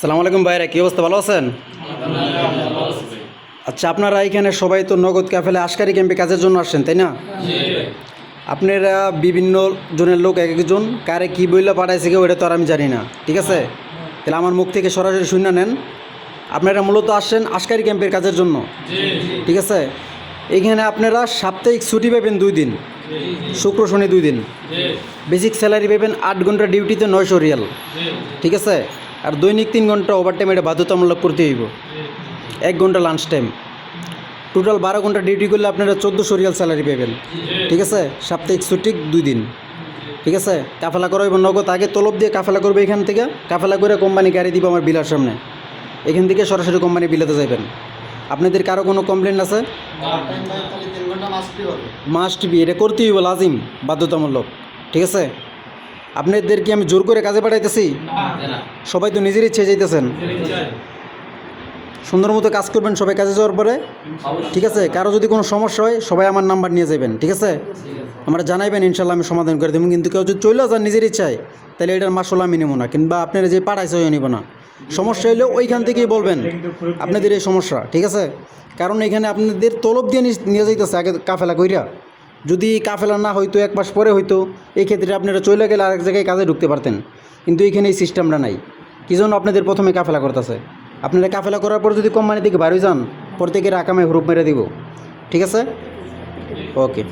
সালাম আলাইকুম ভাইরা, কী অবস্থা? ভালো আছেন? আচ্ছা আপনারা এখানে সবাই তো নগদ ক্যাফেলে আশকারি ক্যাম্পে কাজের জন্য আসছেন, তাই না? আপনারা বিভিন্ন জনের লোক এক একজন, কারে কী বইলা পাঠাইছে কেউ, এটা তো আর আমি জানি না, ঠিক আছে? তাহলে আমার মুখ থেকে সরাসরি শুনে নেন। আপনারা মূলত আসছেন আশকারি ক্যাম্পের কাজের জন্য, ঠিক আছে? এখানে আপনারা সাপ্তাহিক ছুটি পাবেন দুই দিন, শুক্র, শনি দুই দিন। বেসিক স্যালারি পাবেন আট ঘণ্টা ডিউটিতে নয়শো রিয়াল, ঠিক আছে? আর দৈনিক তিন ঘণ্টা ওভার টাইম এটা বাধ্যতামূলক করতে হইব। এক ঘণ্টা লাঞ্চ টাইম টোটাল বারো ঘণ্টা ডিউটি করলে আপনারা চোদ্দোশো রিয়াল স্যালারি পাবেন। ঠিক আছে? সাপ্তাহিক ছুটি দুই দিন। ঠিক আছে? কাফেলা করো এবং নগদ। আগে তলব দিয়ে কাফেলা করবে এখান থেকে। কাফেলা করে কোম্পানি গাড়ি দিব আমার বিলার সামনে। এখান থেকে সরাসরি কোম্পানি বিলাতে যাবেন আপনাদের কারও কোনো কমপ্লেন আছে? মাস্ট বি এটা করতেই হইব লাজিম বাধ্যতামূলক। ঠিক আছে? আপনাদের কি আমি জোর করে কাজে পাঠাইতেছি? সবাই তো নিজের ইচ্ছে যাইতেছেন। সুন্দর মতো কাজ করবেন সবাই কাজে যাওয়ার পরে। ঠিক আছে? কারও যদি কোনো সমস্যা হয়, সবাই আমার নাম্বার নিয়ে যাবেন। ঠিক আছে? আমরা জানাইবেন, ইনশাল্লাহ আমি সমাধান করে দেবো। কিন্তু কেউ যদি চলে যান নিজের ইচ্ছায়, তাহলে এটার মাসল আমি নেব না। কিংবা আপনারা যে পাঠাইছে ওই নিব না। সমস্যা হলে ওইখান থেকেই বলবেন, আপনাদের এই সমস্যা। ঠিক আছে? কারণ এখানে আপনাদের তলব দিয়ে নিয়ে যাইতেছে, আগে কাফেলা কইরা। যদি কাফেলা না হইতো, এক মাস পরে হইতো, এই ক্ষেত্রে আপনারা চলে গেলে আরেক জায়গায় কাজে ঢুকতে পারতেন। কিন্তু এখানে এই সিস্টেমটা নাই। কি জন্য আপনাদের প্রথমে কাফেলা করতেছে? আপনারা কাফেলা করার পর যদি কোম্পানি থেকে বাড়ি যান, প্রত্যেকের আকামে হুরুপ মেরে দিব। ঠিক আছে? ওকে।